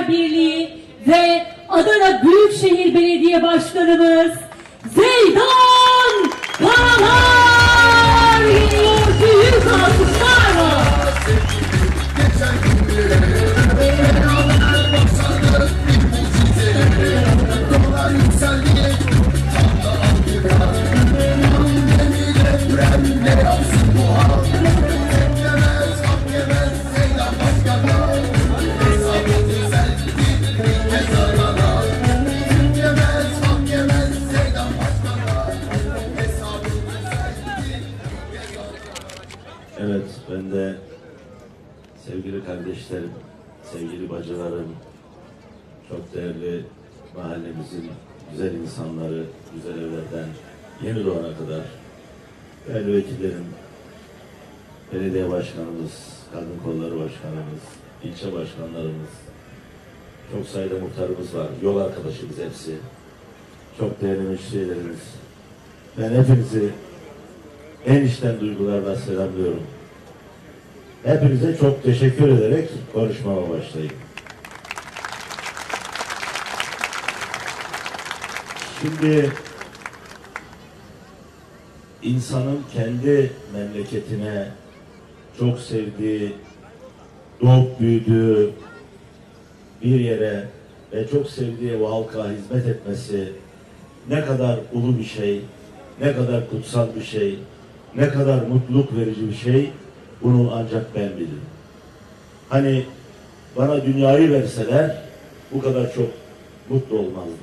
Gençler Birliği ve Adana Büyükşehir Belediye Başkanımız Zeydan Karalar Evet, ben de sevgili kardeşlerim, sevgili bacılarım, çok değerli mahallemizin güzel insanları, güzel evlerden yeni doğana kadar, değerli vekillerim, belediye başkanımız, kadın kolları başkanımız, ilçe başkanlarımız, çok sayıda muhtarımız var, yol arkadaşımız hepsi, çok değerli müşterilerimiz. Ben hepinizi en içten duygularla selamlıyorum. Hepinize çok teşekkür ederek konuşmama başlayayım. Şimdi insanın kendi memleketine çok sevdiği, doğup büyüdüğü bir yere ve çok sevdiği o halka hizmet etmesi ne kadar ulu bir şey, ne kadar kutsal bir şey, ne kadar mutluluk verici bir şey bunu ancak ben bilirim. Hani bana dünyayı verseler bu kadar çok mutlu olmazdım.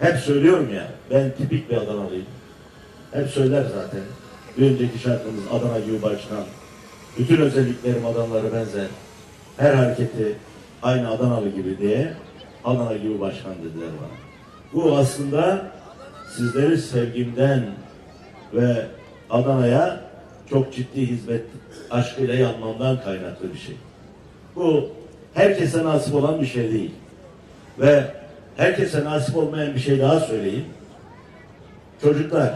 Hep söylüyorum ya ben tipik bir Adanalıyım. Hep söyler zaten. Bir önceki şarkımız Adana gibi. Bütün özelliklerim Adanalara benzer. Her hareketi aynı Adanalı gibi diye Adana gibi başkan dediler bana. Bu aslında sizleri sevgimden ve Adana'ya çok ciddi hizmet aşkıyla yanmamdan kaynaklı bir şey. Bu herkese nasip olan bir şey değil. Ve herkese nasip olmayan bir şey daha söyleyeyim. Çocuklar,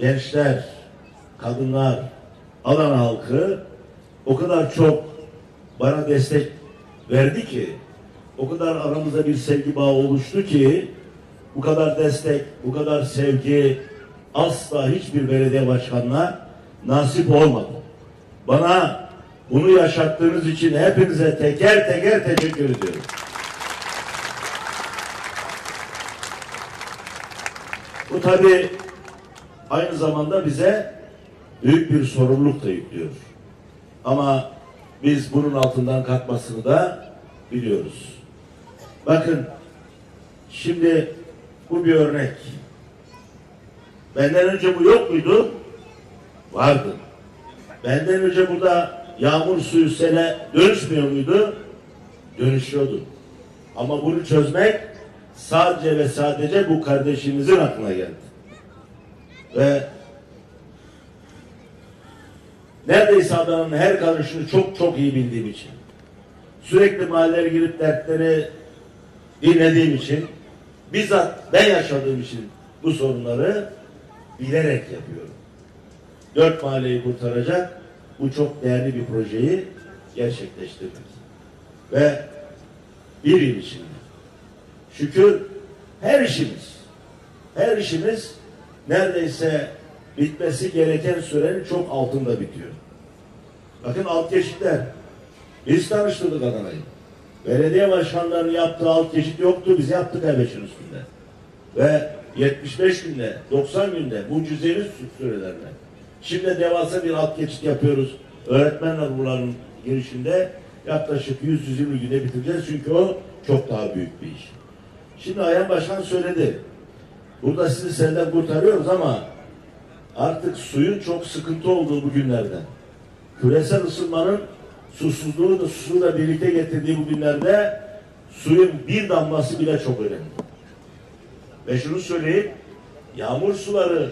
gençler, kadınlar, Adana halkı o kadar çok bana destek verdi ki, o kadar aramızda bir sevgi bağı oluştu ki, bu kadar destek, bu kadar sevgi asla hiçbir belediye başkanına nasip olmadı. Bana bunu yaşattığınız için hepinize teker teker teşekkür ediyorum. Bu tabi aynı zamanda bize büyük bir sorumluluk da yüklüyor. Ama biz bunun altından kalkmasını da biliyoruz. Bakın şimdi bu bir örnek. Benden önce bu yok muydu? Vardı. Benden önce burada yağmur suyu sele dönüşmüyor muydu? Dönüşüyordu. Ama bunu çözmek sadece ve sadece bu kardeşimizin aklına geldi. Ve neredeyse Adana'nın her karışını çok çok iyi bildiğim için sürekli mahallelere girip dertleri dinlediğim için bizzat ben yaşadığım için bu sorunları bilerek yapıyorum. Dört mahalleyi kurtaracak bu çok değerli bir projeyi gerçekleştirmek. Ve bir yıl içinde. Şükür her işimiz, her işimiz neredeyse bitmesi gereken sürenin çok altında bitiyor. Bakın alt geçitler. Biz tanıştırdık Adana'yı. Belediye başkanlarının yaptığı alt geçit yoktu. Biz yaptık Erbeş'in üstünde. Ve 75 günde, 90 günde bu cüzeli sürelerle. Şimdi devasa bir alt geçit yapıyoruz. Öğretmenler buraların girişinde yaklaşık 100-120 günde bitireceğiz. Çünkü o çok daha büyük bir iş. Şimdi Ayhan Başkan söyledi. Burada sizi selden kurtarıyoruz ama artık suyun çok sıkıntı olduğu bu günlerde. Küresel ısınmanın susuzluğu da susuzluğu da birlikte getirdiği bu günlerde suyun bir damlası bile çok önemli. Ve şunu söyleyeyim, yağmur suları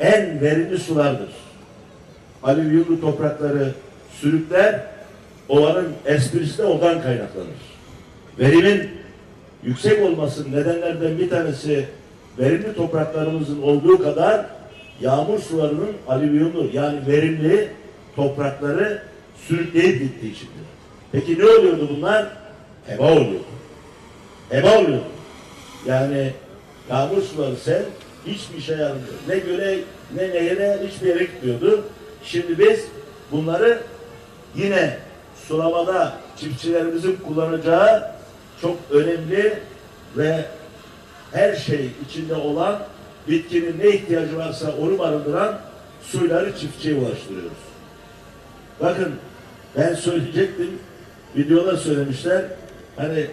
en verimli sulardır. Alüvyumlu toprakları sürükler, ovanın esprisi de oradan kaynaklanır. Verimin yüksek olmasının nedenlerden bir tanesi verimli topraklarımızın olduğu kadar yağmur sularının alüvyumlu yani verimli toprakları sürükleyip gittiği içindir. Peki ne oluyordu bunlar? Heba oluyordu. Heba oluyordu. Yani yağmur suları sel hiçbir şey yaramıyor. Ne göle ne nehre hiçbir yere gitmiyordu. Şimdi biz bunları yine sulamada çiftçilerimizin kullanacağı çok önemli ve her şey içinde olan bitkinin ne ihtiyacı varsa onu barındıran suyları çiftçiye ulaştırıyoruz. Bakın ben söyleyecektim. Videoda söylemişler. Hani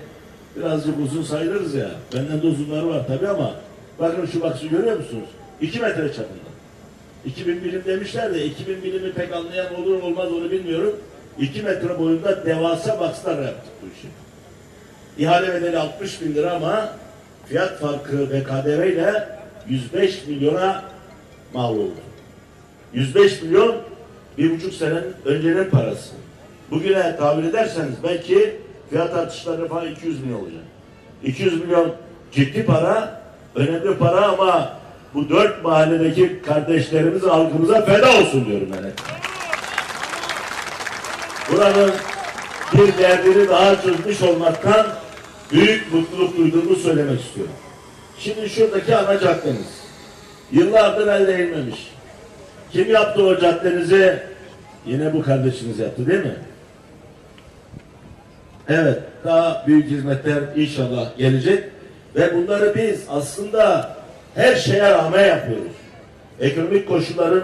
birazcık uzun sayılırız ya. Benden de uzunları var tabii ama bakın şu baksı görüyor musunuz? 2 metre çapında. 2000 birim demişler de 2000 bilimi pek anlayan olur olmaz onu bilmiyorum. 2 metre boyunda devasa bakslar yaptık bu işi. İhale bedeli 60 bin lira ama fiyat farkı ve KDV ile 105 milyona mal oldu. 105 milyon bir buçuk senenin öncenin parası. Bugüne tabir ederseniz belki fiyat artışları falan 200 milyon olacak. 200 milyon ciddi para, önemli para ama bu dört mahalledeki kardeşlerimiz halkımıza feda olsun diyorum ben. Buranın bir derdini daha çözmüş olmaktan büyük mutluluk duyduğumu söylemek istiyorum. Şimdi şuradaki ana caddemiz. Yıllardır el değilmemiş. Kim yaptı o caddenizi? Yine bu kardeşiniz yaptı değil mi? Evet, daha büyük hizmetler inşallah gelecek. Ve bunları biz aslında her şeye rağmen yapıyoruz. Ekonomik koşulların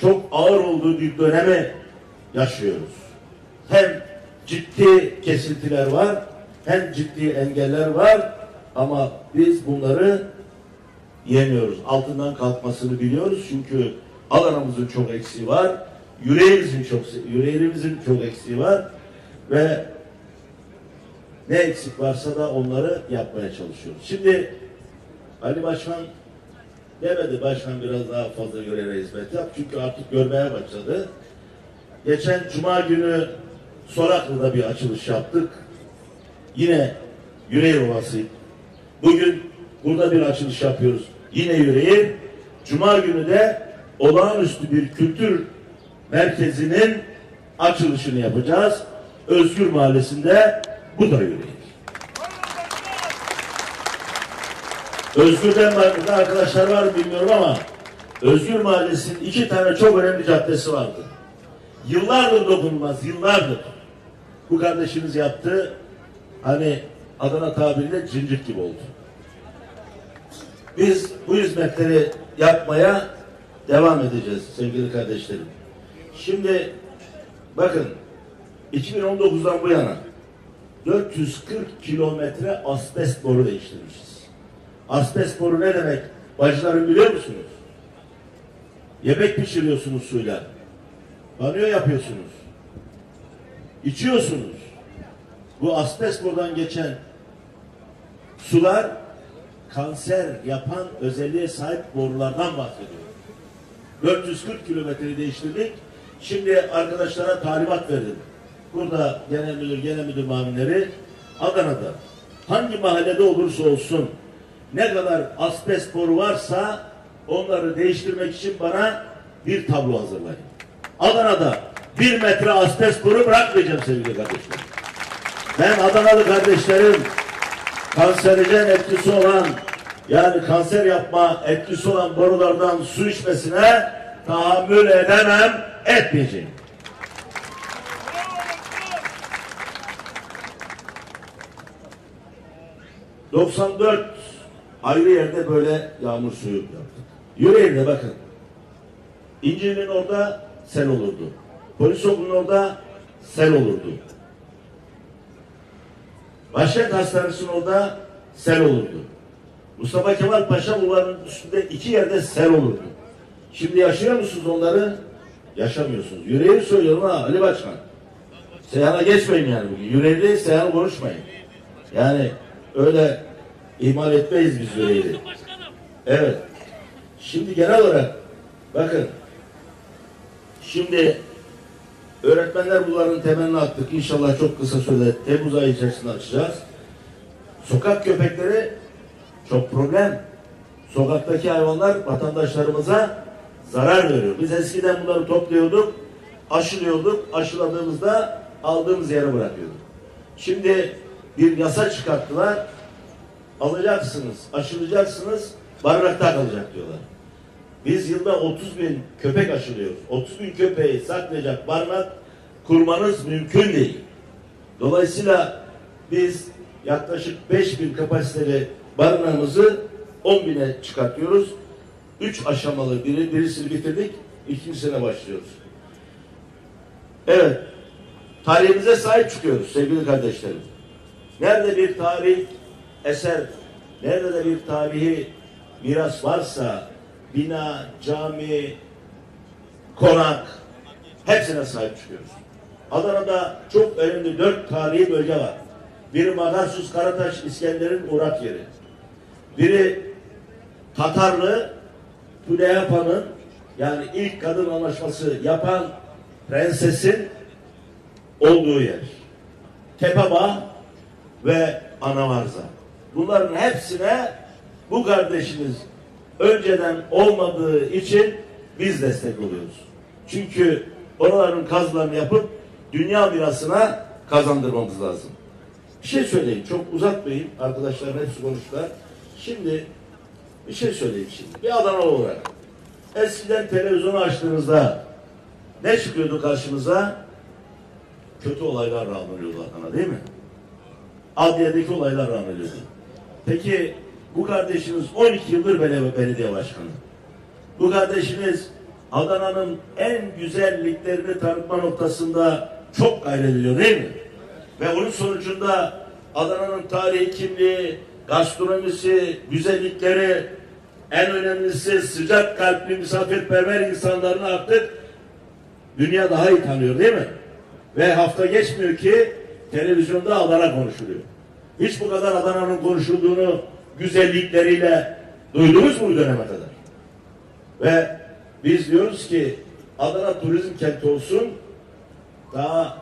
çok ağır olduğu bir dönemi yaşıyoruz. Hem ciddi kesintiler var, hem ciddi engeller var ama biz bunları yemiyoruz. Altından kalkmasını biliyoruz çünkü alanımızın çok eksiği var. Yüreğimizin çok yüreğimizin çok eksiği var ve ne eksik varsa da onları yapmaya çalışıyoruz. Şimdi Ali Başkan demedi başkan biraz daha fazla göreve hizmet yap çünkü artık görmeye başladı. Geçen cuma günü Soraklı'da bir açılış yaptık. Yine Yüreğir Ovası. Bugün burada bir açılış yapıyoruz. Yine Yüreğir. Cuma günü de olağanüstü bir kültür merkezinin açılışını yapacağız. Özgür Mahallesi'nde bu da Yüreğir. Özgür'den burada arkadaşlar var bilmiyorum ama Özgür Mahallesi'nin iki tane çok önemli caddesi vardı. Yıllardır dokunulmaz, yıllardır. Bu kardeşimiz yaptı. Hani Adana tabiriyle cincik gibi oldu. Biz bu hizmetleri yapmaya devam edeceğiz sevgili kardeşlerim. Şimdi bakın 2019'dan bu yana 440 kilometre asbest boru değiştirmişiz. Asbest boru ne demek? Bacılarım biliyor musunuz? Yemek pişiriyorsunuz suyla. Banyo yapıyorsunuz. İçiyorsunuz. Bu asbest borudan geçen sular kanser yapan özelliğe sahip borulardan bahsediyor. 440 kilometreyi değiştirdik. Şimdi arkadaşlara talimat verdim. Burada genel müdür, genel müdür maminleri Adana'da hangi mahallede olursa olsun ne kadar asbest boru varsa onları değiştirmek için bana bir tablo hazırlayın. Adana'da bir metre asbest boru bırakmayacağım sevgili kardeşlerim. Ben Adanalı kardeşlerim kanserojen etkisi olan yani kanser yapma etkisi olan borulardan su içmesine tahammül edemem, etmeyeceğim. ...94 ayrı yerde böyle yağmur suyu yaptık. Yüreğinde bakın. İncir'in orada sel olurdu. Polis okulunun orada sel olurdu. Başkent Hastanesi'nin orada sel olurdu. Mustafa Kemal Paşa Bulvarı'nın üstünde iki yerde sel olurdu. Şimdi yaşıyor musunuz onları? Yaşamıyorsunuz. Yüreği söylüyorum ha Ali Başkan. Seyhan'a geçmeyin yani bugün. Yüreği Seyhan konuşmayın. Yani öyle ihmal etmeyiz biz yüreği. Evet. Şimdi genel olarak bakın şimdi öğretmenler bunların temelini attık. İnşallah çok kısa sürede Temmuz ayı içerisinde açacağız. Sokak köpekleri çok problem. Sokaktaki hayvanlar vatandaşlarımıza zarar veriyor. Biz eskiden bunları topluyorduk, aşılıyorduk. Aşıladığımızda aldığımız yere bırakıyorduk. Şimdi bir yasa çıkarttılar. Alacaksınız, aşılayacaksınız, barınakta kalacak diyorlar. Biz yılda 30 bin köpek aşılıyoruz. 30 bin köpeği saklayacak barınak kurmanız mümkün değil. Dolayısıyla biz yaklaşık 5 bin kapasiteli barınağımızı 10 bine çıkartıyoruz. 3 aşamalı biri, birisini bitirdik, ikincisine başlıyoruz. Evet, tarihimize sahip çıkıyoruz sevgili kardeşlerim. Nerede bir tarih eser, nerede de bir tarihi miras varsa bina, cami, konak hepsine sahip çıkıyoruz. Adana'da çok önemli dört tarihi bölge var. Biri Magarsus Karataş İskender'in uğrak yeri. Biri Tatarlı Hüdeyapa'nın yani ilk kadın anlaşması yapan prensesin olduğu yer. Tepebağ ve Anavarza. Bunların hepsine bu kardeşimiz önceden olmadığı için biz destek oluyoruz. Çünkü oraların kazılarını yapıp dünya mirasına kazandırmamız lazım. Bir şey söyleyeyim, çok uzatmayayım. Arkadaşlarım hepsi konuştular. Şimdi bir şey söyleyeyim şimdi. Bir Adana olarak. Eskiden televizyonu açtığınızda ne çıkıyordu karşımıza? Kötü olaylar rağmeliyordu Adana değil mi? Adliyedeki olaylar rağmeliyordu. Peki bu kardeşiniz 12 yıldır bele- belediye başkanı. Bu kardeşiniz Adana'nın en güzelliklerini tanıtma noktasında çok gayret ediyor değil mi? Ve onun sonucunda Adana'nın tarihi kimliği, gastronomisi, güzellikleri, en önemlisi sıcak kalpli misafirperver insanlarını artık dünya daha iyi tanıyor değil mi? Ve hafta geçmiyor ki televizyonda Adana konuşuluyor. Hiç bu kadar Adana'nın konuşulduğunu güzellikleriyle duydunuz mu bu döneme kadar? Ve biz diyoruz ki Adana turizm kenti olsun daha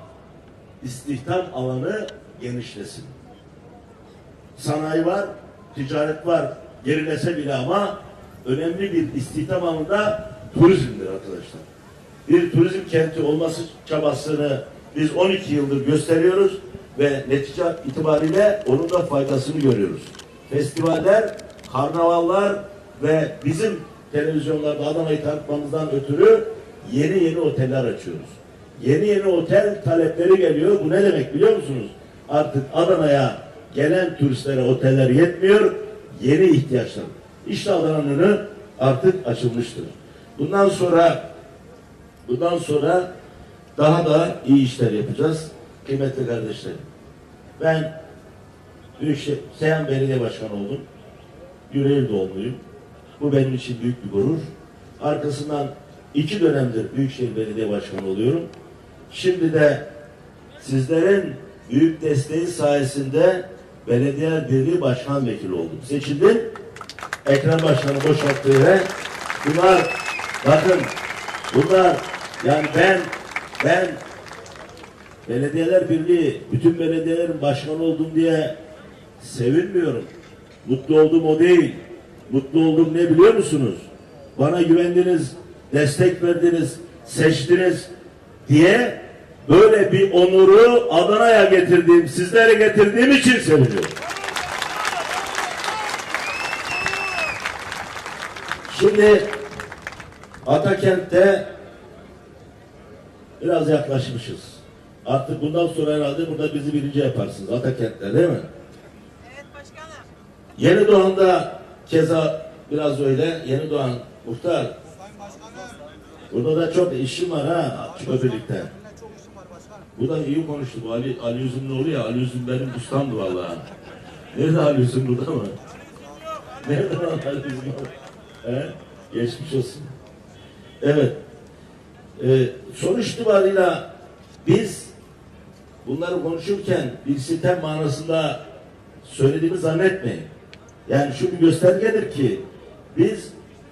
istihdam alanı genişlesin. Sanayi var, ticaret var, gerilese bile ama önemli bir istihdam alanında turizmdir arkadaşlar. Bir turizm kenti olması çabasını biz 12 yıldır gösteriyoruz ve netice itibariyle onun da faydasını görüyoruz. Festivaller, karnavallar ve bizim televizyonlarda Adana'yı tanıtmamızdan ötürü yeni yeni oteller açıyoruz. Yeni yeni otel talepleri geliyor. Bu ne demek biliyor musunuz? Artık Adana'ya gelen turistlere oteller yetmiyor. Yeni ihtiyaçlar. İşte Adana'nın artık açılmıştır. Bundan sonra bundan sonra daha da iyi işler yapacağız. Kıymetli kardeşlerim. Ben Büyükşehir Seyhan Belediye Başkanı oldum. Yüreğir doğumluyum. Bu benim için büyük bir gurur. Arkasından iki dönemdir Büyükşehir Belediye Başkanı oluyorum. Şimdi de sizlerin büyük desteği sayesinde Belediye Birliği Başkan Vekili oldum. Seçildim. Ekrem Başkanı boşalttığı yere bunlar bakın bunlar yani ben ben Belediyeler Birliği bütün belediyelerin başkanı oldum diye sevinmiyorum. Mutlu olduğum o değil. Mutlu olduğum ne biliyor musunuz? Bana güvendiniz, destek verdiniz, seçtiniz diye böyle bir onuru Adana'ya getirdiğim, sizlere getirdiğim için seviniyorum. Şimdi Atakent'te biraz yaklaşmışız. Artık bundan sonra herhalde burada bizi birinci yaparsınız Atakent'te değil mi? Evet başkanım. Yeni Doğan'da keza biraz öyle. Yeni Doğan muhtar. Burada da çok işim var ha var başkanım. Bu da iyi konuştu bu Ali, Ali Üzümlü oğlu ya. Ali Üzüm benim ustamdı vallahi. Nerede Ali Üzüm burada mı? Nerede Ali Üzüm? He? Geçmiş olsun. Evet. Ee, sonuç itibariyle biz bunları konuşurken bir sitem manasında söylediğimi zannetmeyin. Yani şu bir göstergedir ki biz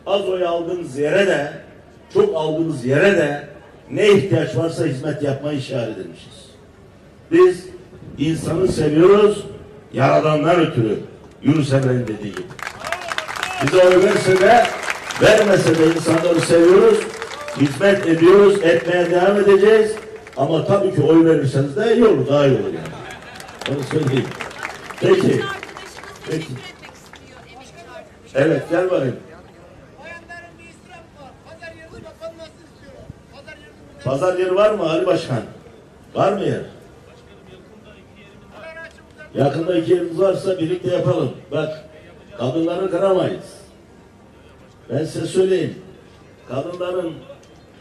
az oy aldığımız yere de çok aldığımız yere de ne ihtiyaç varsa hizmet yapmayı işaret edilmişiz. Biz insanı seviyoruz yaradandan ötürü. Yunus Emre'nin dediği gibi. Bize oy verse de vermese de insanları seviyoruz. Hizmet ediyoruz, etmeye devam edeceğiz. Ama tabii ki oy verirseniz de iyi olur, daha iyi olur yani. Onu söyleyeyim. Peki. Peki. Evet gel bakayım. Pazar yeri var mı Ali Başkan? Var mı yer? Yakında iki yerimiz varsa birlikte yapalım. Bak kadınları kıramayız. Ben size söyleyeyim. Kadınların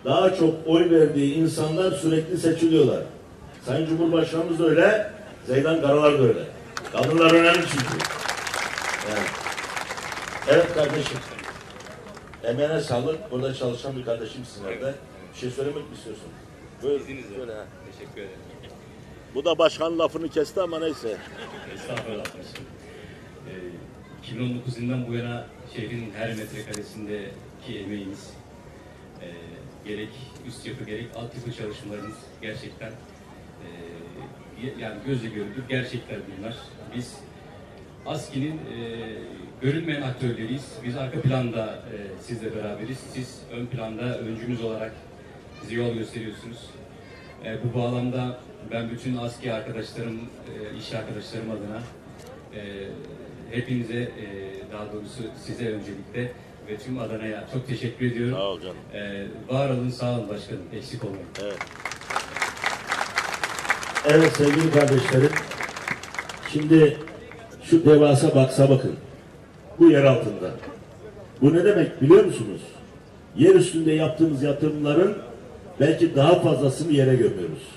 daha çok oy verdiği insanlar sürekli seçiliyorlar. Sayın Cumhurbaşkanımız da öyle, Zeydan Karalar da öyle. Kadınlar önemli çünkü. Evet. Evet kardeşim. Emeğine sağlık. Burada çalışan bir kardeşimsin orada. Bir şey söylemek mi istiyorsun? Buyur. Teşekkür ederim. Bu da başkan lafını kesti ama neyse. Estağfurullah. Ee, 2019 yılından bu yana şehrin her metrekaresindeki emeğiniz, e, gerek üst yapı gerek alt yapı çalışmalarınız gerçekten e, yani gözle görülür gerçekler bunlar. Biz ASKİ'nin e, görünmeyen aktörleriyiz. Biz arka planda e, sizle beraberiz. Siz ön planda öncümüz olarak bize yol gösteriyorsunuz. E, bu bağlamda ben bütün ASKİ arkadaşlarım, e, iş arkadaşlarım adına e, hepinize, e, daha doğrusu size öncelikle ve tüm Adana'ya çok teşekkür ediyorum. Sağ ol canım. E, var olun, sağ olun başkanım. Eksik olmayın. Evet. Evet sevgili kardeşlerim. Şimdi şu devasa baksa bakın. Bu yer altında. Bu ne demek biliyor musunuz? Yer üstünde yaptığımız yatırımların belki daha fazlasını yere gömüyoruz.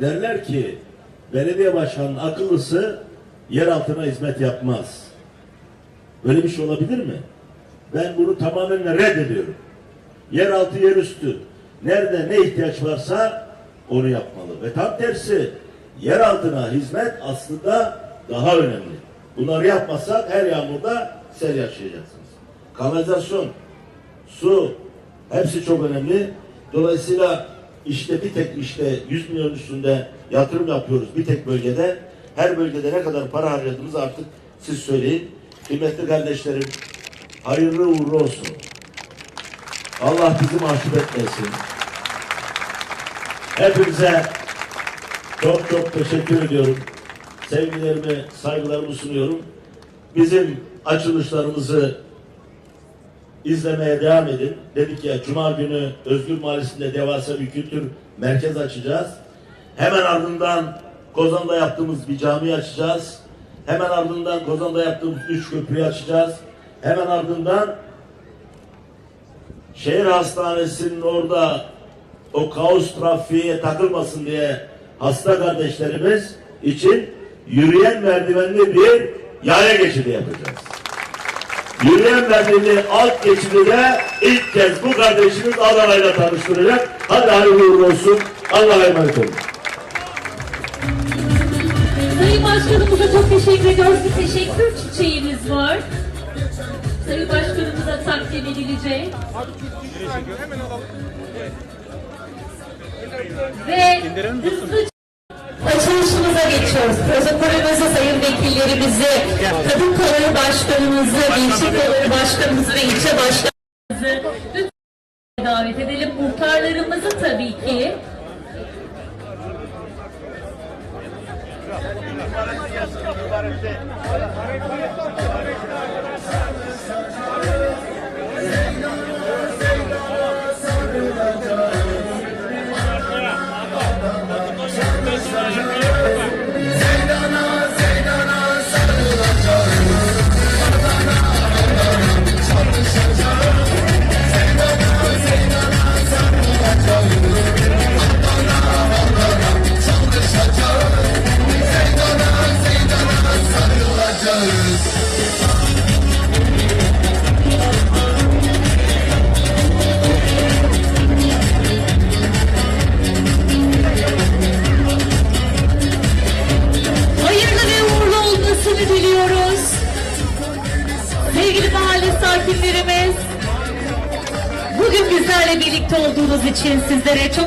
Derler ki belediye başkanının akıllısı yer altına hizmet yapmaz. Böyle bir şey olabilir mi? Ben bunu tamamen reddediyorum. Yeraltı, yerüstü. Nerede ne ihtiyaç varsa onu yapmalı. Ve tam tersi yer altına hizmet aslında daha önemli. Bunları yapmazsak her yağmurda sel yaşayacaksınız. Kanalizasyon, su hepsi çok önemli. Dolayısıyla işte bir tek işte 100 milyon üstünde yatırım yapıyoruz bir tek bölgede. Her bölgede ne kadar para harcadığımızı artık siz söyleyin. Kıymetli kardeşlerim hayırlı uğurlu olsun. Allah bizi mahcup etmesin. Hepinize çok çok teşekkür ediyorum. Sevgilerimi, saygılarımı sunuyorum. Bizim açılışlarımızı izlemeye devam edin. Dedik ya Cuma günü Özgür Mahallesi'nde devasa bir kültür merkez açacağız. Hemen ardından Kozan'da yaptığımız bir cami açacağız. Hemen ardından Kozan'da yaptığımız üç köprüyü açacağız. Hemen ardından şehir hastanesinin orada o kaos trafiğe takılmasın diye hasta kardeşlerimiz için yürüyen merdivenli bir yaya geçidi yapacağız. Yürüyen merdivenli alt geçidi de ilk kez bu kardeşimiz Adana'yla tanıştıracak. Hadi hayırlı uğurlu olsun. Allah'a emanet olun. Sayın Başkanımıza çok teşekkür ediyoruz. Bir teşekkür çiçeğimiz var. Sayın Başkanımıza takdim edilecek. Ve hızlı Açılışımıza geçiyoruz. Protokolümüzü, sayın vekillerimizi, kadın kolları başkanımızı, gençlik kolları başkanımızı ve ilçe başkanımızı lütfen davet edelim. Muhtarlarımızı tabii ki. Hayırlı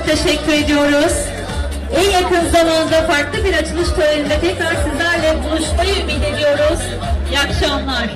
teşekkür ediyoruz. En yakın zamanda farklı bir açılış töreninde tekrar sizlerle buluşmayı ümit ediyoruz. İyi akşamlar.